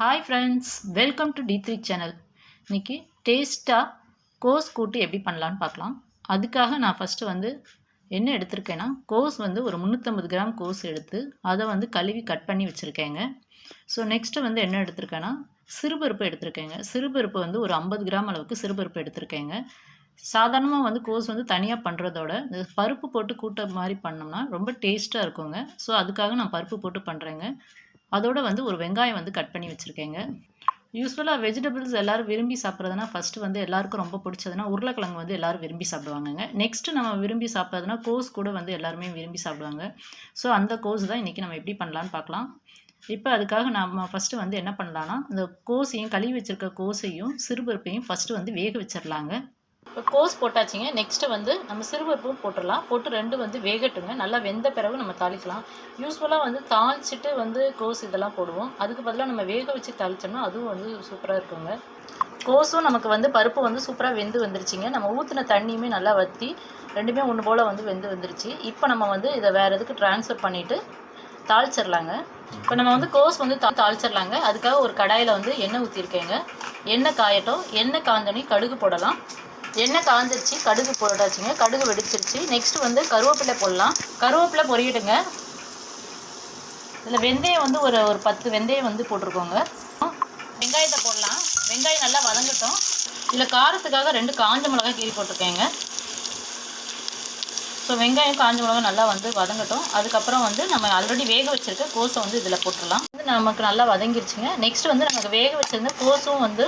Hi friends welcome to T three channel இன்றைக்கி டேஸ்ட்டாக கோஸ் கூட்டு எப்படி பண்ணலான்னு பார்க்கலாம். அதுக்காக நான் ஃபஸ்ட்டு வந்து என்ன எடுத்திருக்கேன்னா கோஸ் வந்து ஒரு முந்நூற்றம்பது கிராம் கோஸ் எடுத்து அதை வந்து கழுவி கட் பண்ணி வச்சுருக்கேங்க. ஸோ நெக்ஸ்ட்டு வந்து என்ன எடுத்திருக்கேன்னா சிறுபருப்பு எடுத்திருக்கேங்க. சிறுபருப்பு வந்து ஒரு ஐம்பது கிராம் அளவுக்கு சிறுபருப்பு எடுத்திருக்கேங்க. சாதாரணமாக வந்து கோஸ் வந்து தனியாக பண்ணுறதோட இந்த பருப்பு போட்டு கூட்ட மாதிரி பண்ணோம்னா ரொம்ப டேஸ்ட்டாக இருக்குங்க. ஸோ அதுக்காக நான் பருப்பு போட்டு பண்ணுறேங்க அதோட வந்து ஒரு வெங்காயம் வந்து கட் பண்ணி வச்சுருக்கேங்க. யூஸ்வலாக வெஜிடபிள்ஸ் எல்லோரும் விரும்பி சாப்பிட்றதுனா ஃபஸ்ட்டு வந்து எல்லாருக்கும் ரொம்ப பிடிச்சதுன்னா உருளைக்கிழங்கு வந்து எல்லோரும் விரும்பி சாப்பிடுவாங்கங்க. நெக்ஸ்ட்டு நம்ம விரும்பி சாப்பிட்றதுனா கோஸ் கூட வந்து எல்லாருமே விரும்பி சாப்பிடுவாங்க. ஸோ அந்த கோஸ் தான் இன்றைக்கி நம்ம எப்படி பண்ணலான்னு பார்க்கலாம். இப்போ அதுக்காக நம்ம ஃபஸ்ட்டு வந்து என்ன பண்ணலான்னா இந்த கோஸையும் கழுவி வச்சுருக்க கோஸையும் சிறுபருப்பையும் ஃபஸ்ட்டு வந்து வேக வச்சிடலாங்க இப்போ கோஸ் போட்டாச்சுங்க. நெக்ஸ்ட்டு வந்து நம்ம சிறுபருப்பும் போட்டுடலாம். போட்டு ரெண்டு வந்து வேகட்டுங்க. நல்லா வெந்த பிறகு நம்ம தாளிக்கலாம். யூஸ்ஃபுல்லாக வந்து தாளிச்சிட்டு வந்து கோஸ் இதெல்லாம் போடுவோம். அதுக்கு பதிலாக நம்ம வேக வச்சு தாளிச்சோம்னா அதுவும் வந்து சூப்பராக இருக்குங்க. கோஸும் நமக்கு வந்து பருப்பு வந்து சூப்பராக வெந்து வந்துருச்சுங்க. நம்ம ஊற்றின தண்ணியுமே நல்லா வற்றி ரெண்டுமே ஒன்று போல் வந்து வெந்து வந்துருச்சு. இப்போ நம்ம வந்து இதை வேறு எதுக்கு ட்ரான்ஸ்ஃபர் பண்ணிவிட்டு தாளிச்சிடலாங்க. இப்போ நம்ம வந்து கோஸ் வந்து தா தாளிச்சிடலாங்க. அதுக்காக ஒரு கடாயில் வந்து எண்ணெய் ஊற்றிருக்கேங்க எண்ணெய் காயட்டும். எண்ணெய் காந்தோடனே கடுகு போடலாம். எண்ணெய் காஞ்சிருச்சு கடுகு போட்டாச்சுங்க. கடுகு வெடிச்சிருச்சு. நெக்ஸ்ட் வந்து கருவேப்பிலை போடலாம். கருவேப்பிலை பொரியடுங்க இதில் வெந்தயம் வந்து ஒரு ஒரு பத்து வெந்தயம் வந்து போட்டிருக்கோங்க. வெங்காயத்தை போடலாம். வெங்காயம் நல்லா வதங்கட்டும். இதில் காரத்துக்காக ரெண்டு காஞ்ச மிளகாய் கீரி போட்டிருக்கேங்க. ஸோ வெங்காயம் காஞ்ச மிளகாய் நல்லா வந்து வதங்கட்டும். அதுக்கப்புறம் வந்து நம்ம ஆல்ரெடி வேக வச்சுருக்க கோஸை வந்து இதில் போட்டுடலாம். வந்து நமக்கு நல்லா வதங்கிருச்சுங்க. நெக்ஸ்ட் வந்து நமக்கு வேக வச்சுருந்த கோஸும் வந்து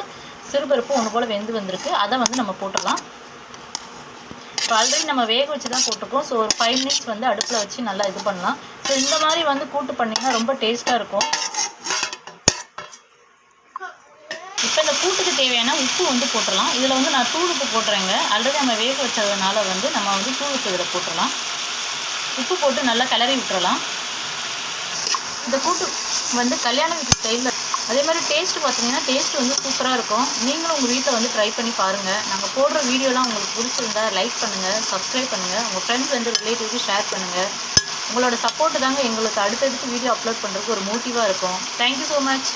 சிறுபருப்பு ஒன்று போல் வெந்து வந்திருக்கு. அதை வந்து நம்ம போட்டுடலாம். இப்போ ஆல்ரெடி நம்ம வேக வச்சு தான் போட்டிருக்கோம். ஸோ ஒரு ஃபைவ் மினிட்ஸ் வந்து அடுப்பில் வச்சு நல்லா இது பண்ணலாம். ஸோ இந்த மாதிரி வந்து கூட்டு பண்ணிங்கன்னா ரொம்ப டேஸ்ட்டாக இருக்கும். இப்போ இந்த கூட்டுக்கு தேவையான உப்பு வந்து போட்டுடலாம். இதில் வந்து நான் தூள் உப்பு போட்டுறேங்க. ஆல்ரெடி நம்ம வேக வச்சதுனால வந்து நம்ம வந்து தூள் உப்பு இதில் போட்டுடலாம். உப்பு போட்டு நல்லா கிளறி விட்டுறலாம். இந்த கூட்டு வந்து கல்யாண வீட்டு ஸ்டைலில் அதே மாதிரி டேஸ்ட் பார்த்தீங்கன்னா டேஸ்ட் வந்து சூப்பராக இருக்கும். நீங்களும் உங்கள் வீட்டில் வந்து ட்ரை பண்ணி பாருங்கள் நாங்கள் போடுற வீடியோலாம் உங்களுக்கு பிடிச்சிருந்தா லைக் பண்ணுங்கள் சப்ஸ்கிரைப் பண்ணுங்கள் உங்கள் ஃப்ரெண்ட்ஸ் வந்து ரிலேட்டிவ்க்கு ஷேர் பண்ணுங்கள் உங்களோட சப்போர்ட்டு தாங்க எங்களுக்கு அடுத்தடுத்து வீடியோ அப்லோட் பண்ணுறதுக்கு ஒரு மோட்டிவாக இருக்கும். Thank you so much